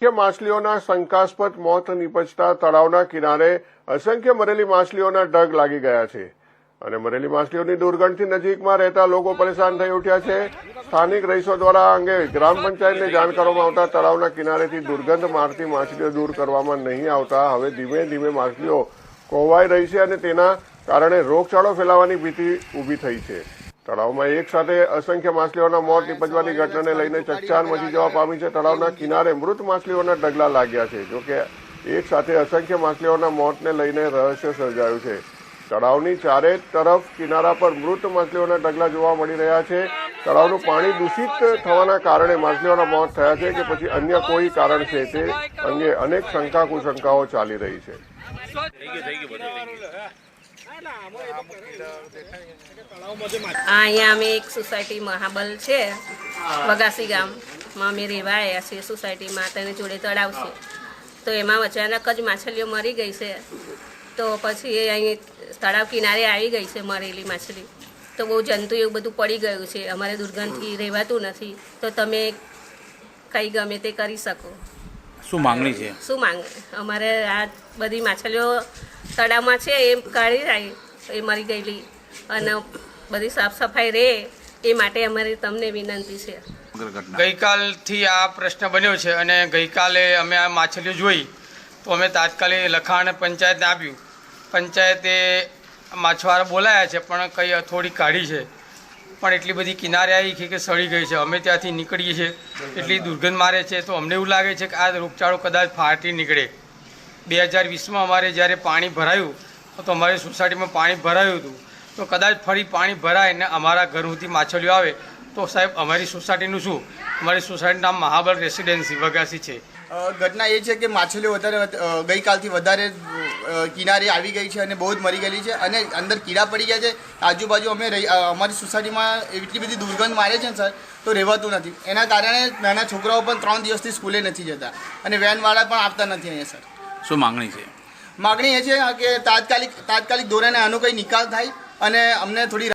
મુખ્ય માછલીઓના શંકાસ્પદ મોત નીપજતા તળાવના કિનારે અસંખ્ય મરેલી માછલીઓના ઢગ લાગી ગયા છે. અને મરેલી માછલીઓની દુર્ગંધથી નજીકમાં રહેતા લોકો પરેશાન થઈ ઉઠ્યા છે. સ્થાનિક રહીશો દ્વારા અંગે ગ્રામ પંચાયતને જાણ કરવામાં આવતા તળાવના કિનારેથી દુર્ગંધ મારતી માછલીઓ દૂર કરવામાં નહીં આવતા. હવે ધીમે ધીમે માછલીઓ કોવાઈ રહી છે અને તેના કારણે રોગચાળો ફેલાવાની ભીતિ ઊભી થઈ છે. તળાવમાં એક સાથે અસંખ્ય માછલીઓના મોત નીપજવાની ઘટનાને લઈને ચકચાર મચી જવા પામી છે. તળાવના કિનારે મૃત માછલીઓના ઢગલા લાગ્યા છે જોકે એક સાથે અસંખ્ય માછલીઓના મોતને લઈને રહસ્ય સર્જાયું છે. તળાવની ચારે તરફ કિનારા પર મૃત માછલીઓના ઢગલા જોવા મળી રહ્યા છે. તળાવનું પાણી દૂષિત થવાના કારણે માછલીઓના મોત થયા છે કે પછી અન્ય કોઈ કારણ છે તે અંગે અનેક શંકા કુશંકાઓ ચાલી રહી છે. અહીંયા અમે એક સોસાયટી મહાબલ છે. વગાસી ગામમાં અમે રહેવા આવ્યા છીએ સોસાયટીમાં તેની જોડે તળાવ છે. તો એમાં અચાનક જ માછલીઓ મરી ગઈ છે. તો પછી એ અહીં તળાવ કિનારે આવી ગઈ છે મરેલી માછલી. તો બહુ જંતુ એવું બધું પડી ગયું છે. અમારે દુર્ગંધથી રહેવાતું નથી. તો તમે કંઈ ગમે તે કરી શકો. શું માંગણી છે? શું માંગે? અમારે આ બધી માછલીઓ તળાવમાં છે એ કાઢી જાય એ મરી ગયેલી. અને બધી સાફ સફાઈ રહે એ માટે અમારી તમને વિનંતી છે. ગઈકાલથી આ પ્રશ્ન બન્યો છે અને ગઈકાલે અમે આ માછલીઓ જોઈ તો અમે તાત્કાલિક લખાણ પંચાયતને આપ્યું. પંચાયતે માછવાળા બોલાયા છે પણ કંઈ થોડી કાઢી છે. પણ એટલી બધી કિનારે આવી છે કે સડી ગઈ છે. અમે ત્યાંથી નીકળીએ છીએ. એટલી દુર્ગંધ મારે છે તો અમને એવું લાગે છે કે આ રોગચાળો કદાચ ફાટી નીકળે. બે હજાર વીસમાં અમારે જ્યારે પાણી ભરાયું, તો અમારી સોસાયટીમાં પાણી ભરાયું હતું. તો કદાચ ફરી પાણી ભરાય ને અમારા ઘર સુધી માછલીઓ આવે, તો સાહેબ અમારી સોસાયટીનું શું? અમારી સોસાયટીનું નામ મહાબળ રેસિડેન્સી, વગાસી છે. ઘટના એ છે કે માછલીઓ વધારે ગઈકાલથી વધારે કિનારે આવી ગઈ છે અને બહુ જ મરી ગયેલી છે અને અંદર કીડા પડી ગયા છે. આજુબાજુ અમે અમારી સોસાયટીમાં એટલી બધી દુર્ગંધ મારે છે ને સર, તો રહેવાતું નથી. એના કારણે નાના છોકરાઓ પણ ત્રણ દિવસથી સ્કૂલે નથી જતા અને વેનવાળા પણ આવતા નથી અહીંયા, સર. શું માંગણી છે? માગણી એ છે કે તાત્કાલિક તાત્કાલિક ધોરણે આનો કંઈ નિકાલ થાય અને અમને થોડી